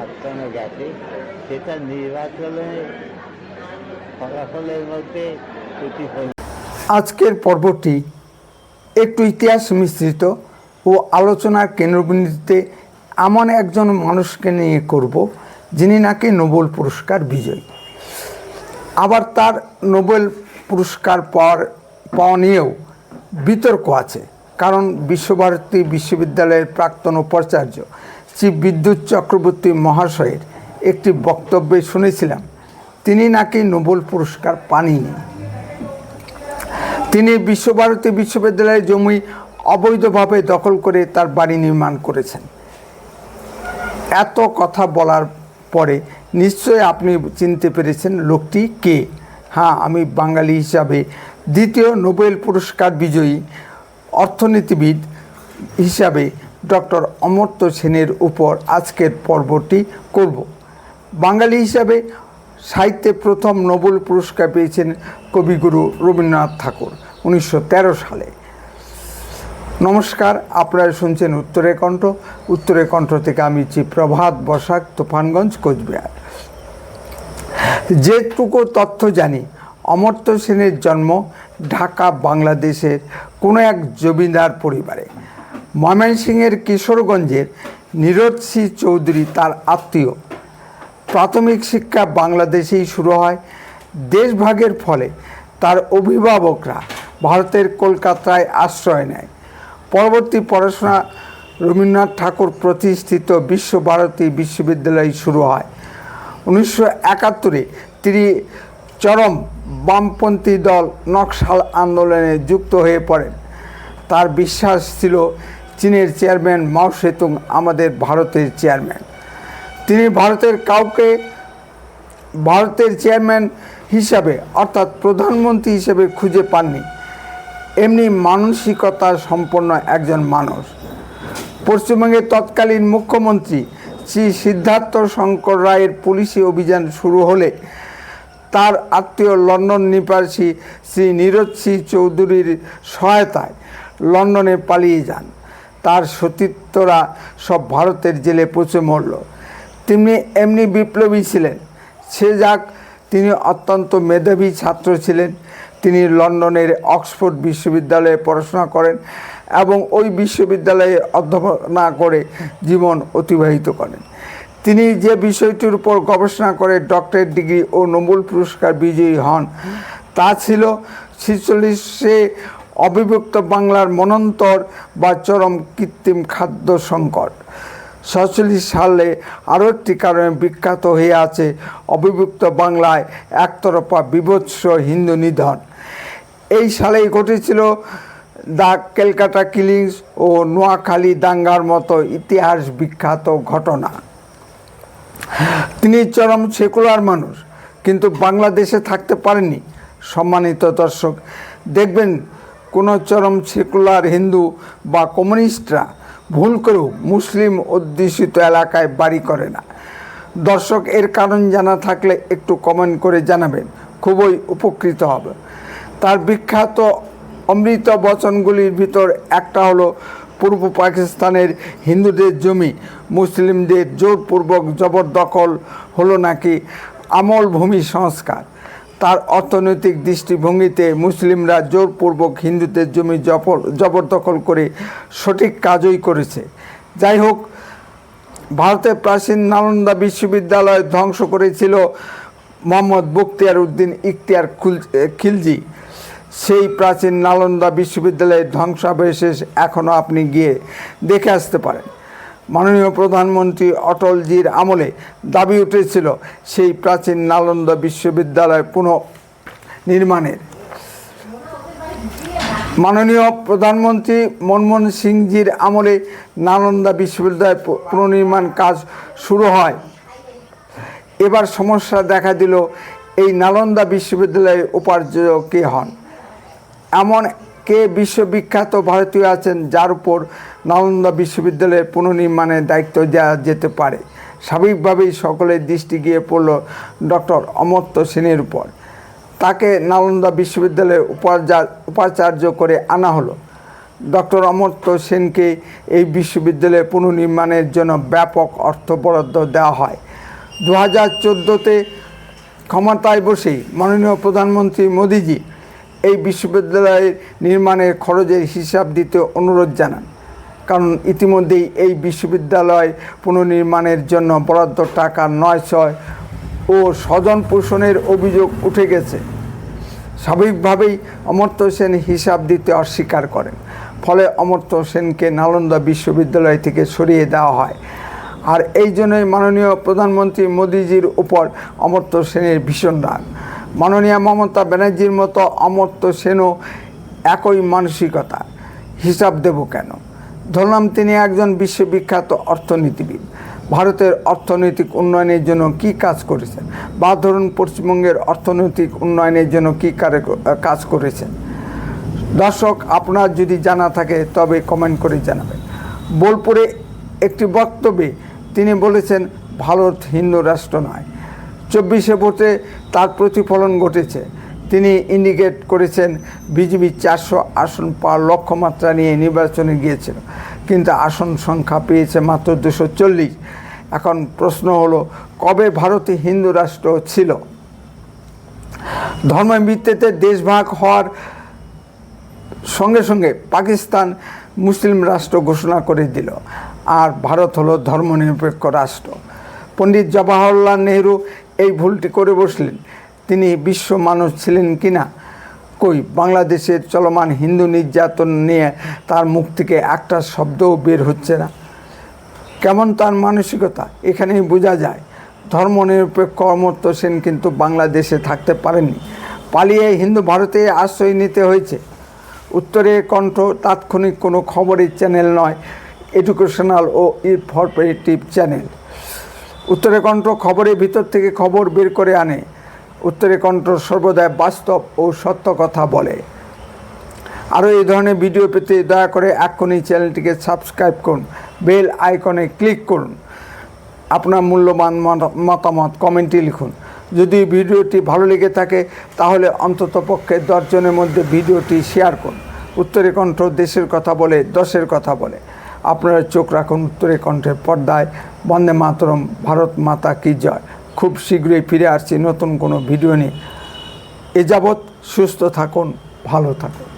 আটকানো গেছে সেটা নির্বাচনে, ফলাফলের মধ্যে আজকের পর্বটি একটু ইতিহাস মিশ্রিত ও আলোচনার কেন্দ্রবিন্দুতে এমন একজন মানুষকে নিয়ে করব, যিনি নাকি নোবেল পুরস্কার বিজয়ী। আবার তার নোবেল পুরস্কার পাওয়ার, পাওয়া নিয়েও বিতর্ক আছে, কারণ বিশ্বভারতী বিশ্ববিদ্যালয়ের প্রাক্তন উপাচার্য শ্রী বিদ্যুৎ চক্রবর্তী মহাশয়ের একটি বক্তব্যে শুনেছিলাম, তিনি নাকি নোবেল পুরস্কার পাননি। তিনি বিশ্বভারতী বিশ্ববিদ্যালয়ের জমি অবৈধভাবে দখল করে তার বাড়ি নির্মাণ করেছেন। এত কথা বলার পরে নিশ্চয়ই আপনি চিনতে পেরেছেন লোকটি কে? হ্যাঁ আমি বাঙালি হিসাবে দ্বিতীয় নোবেল পুরস্কার বিজয়ী অর্থনীতিবিদ হিসাবে ডক্টর অমর্ত্য সেনের উপর আজকের পর্বটি করব। বাঙালি হিসাবে সাহিত্যে প্রথম নোবেল পুরস্কার পেয়েছেন কবিগুরু রবীন্দ্রনাথ ঠাকুর উনিশশো তেরো সালে। নমস্কার, আপনারা শুনছেন উত্তরে কণ্ঠ। উত্তরে কণ্ঠ থেকে আমি চি প্রভাত বসাক, তুফানগঞ্জ, কোচবিহার। যেটুকু তথ্য জানি, অমর্ত্য সেনের জন্ম ঢাকা, বাংলাদেশের কোনো এক জমিদার পরিবারে। ময়মনসিংহের কিশোরগঞ্জের নীরজ সি চৌধুরী তার আত্মীয়। প্রাথমিক শিক্ষা বাংলাদেশেই শুরু হয়। দেশভাগের ফলে তার অভিভাবকরা ভারতের কলকাতায় আশ্রয় নেয়। পরবর্তী পড়াশোনা রবীন্দ্রনাথ ঠাকুর প্রতিষ্ঠিত বিশ্বভারতী বিশ্ববিদ্যালয় শুরু হয়। উনিশশো একাত্তরে তিনি চরম বামপন্থী দল নকশাল আন্দোলনে যুক্ত হয়ে পড়েন। তার বিশ্বাস ছিল চীনের চেয়ারম্যান মাও সেতুং, আমাদের ভারতের চেয়ারম্যান। তিনি ভারতের কাউকে ভারতের চেয়ারম্যান হিসাবে, অর্থাৎ প্রধানমন্ত্রী হিসেবে খুঁজে পাননি। এমনি মানসিকতা সম্পন্ন একজন মানুষ। পশ্চিমবঙ্গের তৎকালীন মুখ্যমন্ত্রী শ্রী সিদ্ধার্থ শঙ্কর রায়ের পুলিশি অভিযান শুরু হলে তার আত্মীয় লন্ডন নিবাসী শ্রী নীরজ সিং চৌধুরীর সহায়তায় লন্ডনে পালিয়ে যান। তার সতীর্থরা সব ভারতের জেলে পচে মরল। তিনি এমনি বিপ্লবী ছিলেন। সে যাক, তিনি অত্যন্ত মেধাবী ছাত্র ছিলেন। তিনি লন্ডনের অক্সফোর্ড বিশ্ববিদ্যালয়ে পড়াশোনা করেন এবং ওই বিশ্ববিদ্যালয়ে অধ্যাপনা করে জীবন অতিবাহিত করেন। তিনি যে বিষয়টির উপর গবেষণা করে ডক্টরেট ডিগ্রি ও নোবেল পুরস্কার বিজয়ী হন, তা ছিল ছিচল্লিশে অবিভক্ত বাংলার মনন্তর বা চরম কৃত্রিম খাদ্য সংকট। সাতচল্লিশ সালে আরও একটি কারণে বিখ্যাত হয়ে আছে অবিভক্ত বাংলায় একতরফা বিভৎস হিন্দু নিধন। এই সালেই ঘটেছিল দা ক্যালকাটা কিলিংস ও নোয়াখালী দাঙ্গার মতো ইতিহাস বিখ্যাত ঘটনা। তিনি চরম সেকুলার মানুষ, কিন্তু বাংলাদেশে থাকতে পারেনি সম্মানিত দর্শক, দেখবেন কোনো চরম সেকুলার হিন্দু বা কমিউনিস্টরা ভুল করেও মুসলিম অধ্যুষিত এলাকায় বাড়ি করে না। দর্শক, এর কারণ জানা থাকলে একটু কমেন্ট করে জানাবেন। খুবই উপকৃত হবে। তার বিখ্যাত অমৃত বচনগুলির ভিতর একটা হলো পূর্ব পাকিস্তানের হিন্দুদের জমি। মুসলিমদের জোরপূর্বক জবরদখল হলো নাকি আমল ভূমি সংস্কার? তার অর্থনৈতিক দৃষ্টিভঙ্গিতে মুসলিমরা জোরপূর্বক হিন্দুদের জমি জবর জবরদখল করে সঠিক কাজই করেছে। যাই হোক, ভারতের প্রাচীন নালন্দা বিশ্ববিদ্যালয় ধ্বংস করেছিল মোহাম্মদ বখতিয়ার উদ্দিন ইখতিয়ার খুল- খিলজি। সেই প্রাচীন নালন্দা বিশ্ববিদ্যালয়ের ধ্বংসাবশেষ এখনও আপনি গিয়ে দেখে আসতে পারেন। মাননীয় প্রধানমন্ত্রী অটলজির আমলে দাবি উঠেছিল সেই প্রাচীন নালন্দা বিশ্ববিদ্যালয় পুনঃ নির্মাণের মাননীয় প্রধানমন্ত্রী মনমোহন সিংজির আমলে নালন্দা বিশ্ববিদ্যালয় পুনর্নির্মাণ কাজ শুরু হয়। এবার সমস্যা দেখা দিল এই নালন্দা বিশ্ববিদ্যালয়ের উপার্য কে হন। এমন কে বিশ্ববিখ্যাত ভারতীয় আছেন, যার উপর নালন্দা বিশ্ববিদ্যালয়ের পুনর্নির্মাণের দায়িত্ব দেওয়া যেতে পারে? স্বাভাবিকভাবেই সকলের দৃষ্টি গিয়ে পড়ল ডক্টর অমর্ত্য সেনের উপর। তাকে নালন্দা বিশ্ববিদ্যালয়ে উপাচার, উপাচার্য করে আনা হলো। ডক্টর অমর্ত্য সেনকে এই বিশ্ববিদ্যালয় পুনর্নির্মাণের জন্য ব্যাপক অর্থ বরাদ্দ দেওয়া হয়। দু হাজার চোদ্দোতে ক্ষমতায় বসেই মাননীয় প্রধানমন্ত্রী মোদিজি এই বিশ্ববিদ্যালয়ের নির্মাণের খরচের হিসাব দিতে অনুরোধ জানান। কারণ ইতিমধ্যেই এই বিশ্ববিদ্যালয় পুনর্নির্মাণের জন্য বরাদ্দ টাকা নয় ছয় ও স্বজন পোষণের অভিযোগ উঠে গেছে। স্বাভাবিকভাবেই অমর্ত্য সেন হিসাব দিতে অস্বীকার করেন। ফলে অমর্ত্য সেনকে নালন্দা বিশ্ববিদ্যালয় থেকে সরিয়ে দেওয়া হয়। আর এই জন্যই মাননীয় প্রধানমন্ত্রী মোদিজির উপর অমর্ত্য সেনের ভীষণ রাগ। মাননীয় মমতা ব্যানার্জির মতো অমর্ত্য সেনও একই মানসিকতা। হিসাব দেব কেন? ধরলাম তিনি একজন বিশ্ববিখ্যাত অর্থনীতিবিদ। ভারতের অর্থনৈতিক উন্নয়নের জন্য কি কাজ করেছেন? বা ধরুন পশ্চিমবঙ্গের অর্থনৈতিক উন্নয়নের জন্য কী কাজ করেছেন? দর্শক, আপনার যদি জানা থাকে তবে কমেন্ট করে জানাবেন। বোলপুরে একটি বক্তব্যে তিনি বলেছেন, ভারত হিন্দু রাষ্ট্র নয়। চব্বিশে ভোটে তার প্রতিফলন ঘটেছে। তিনি ইন্ডিকেট করেছেন বিজেপি চারশো আসন পাওয়ার লক্ষ্যমাত্রা নিয়ে নির্বাচনে গিয়েছিল, কিন্তু আসন সংখ্যা পেয়েছে মাত্র দুশো চল্লিশ। এখন প্রশ্ন হলো, কবে ভারতে হিন্দু রাষ্ট্র ছিল? ধর্মের ভিত্তিতে দেশভাগ হওয়ার সঙ্গে সঙ্গে পাকিস্তান মুসলিম রাষ্ট্র ঘোষণা করে দিল, আর ভারত হলো ধর্মনিরপেক্ষ রাষ্ট্র। পণ্ডিত জওয়াহরলাল নেহরু এই ভুলটি করে বসলেন। তিনি বিশ্ব মানুষ ছিলেন কিনা? কই, বাংলাদেশের চলমান হিন্দু নির্যাতন নিয়ে তার মুখ থেকে একটা শব্দও বের হচ্ছে না। কেমন তার মানসিকতা? এখানেই বোঝা যায়। ধর্মনিরপেক্ষ অমর্ত্য সেন কিন্তু বাংলাদেশে থাকতে পারেননি। পালিয়ে হিন্দু ভারতে আশ্রয় নিতে হয়েছে। উত্তরে কণ্ঠ, তাৎক্ষণিক কোনো খবরের চ্যানেল নয়, এডুকেশনাল ও ইনফরমেটিভ চ্যানেল। উত্তরে কণ্ঠ খবরের ভিতর থেকে খবর বের করে আনে। উত্তরে কণ্ঠ সর্বদাই বাস্তব ও সত্য কথা বলে। আরও এই ধরনের ভিডিও পেতে দয়া করে এক্ষুনি চ্যানেলটিকে সাবস্ক্রাইব করুন, বেল আইকনে ক্লিক করুন, আপনার মূল্যবান মত- মতামত কমেন্টে লিখুন। যদি ভিডিওটি ভালো লেগে থাকে, তাহলে অন্তত পক্ষে দশজনের মধ্যে ভিডিওটি শেয়ার করুন। উত্তরে কণ্ঠ দেশের কথা বলে, দশের কথা বলে। আপনারা চোখ রাখুন উত্তরে কণ্ঠের পর্দায়। বন্দে মাতরম, ভারত মাতা কি জয়। খুব শীঘ্রই ফিরে আসছি নতুন কোনো ভিডিও নিয়ে। এ যাবৎ সুস্থ থাকুন, ভালো থাকুন।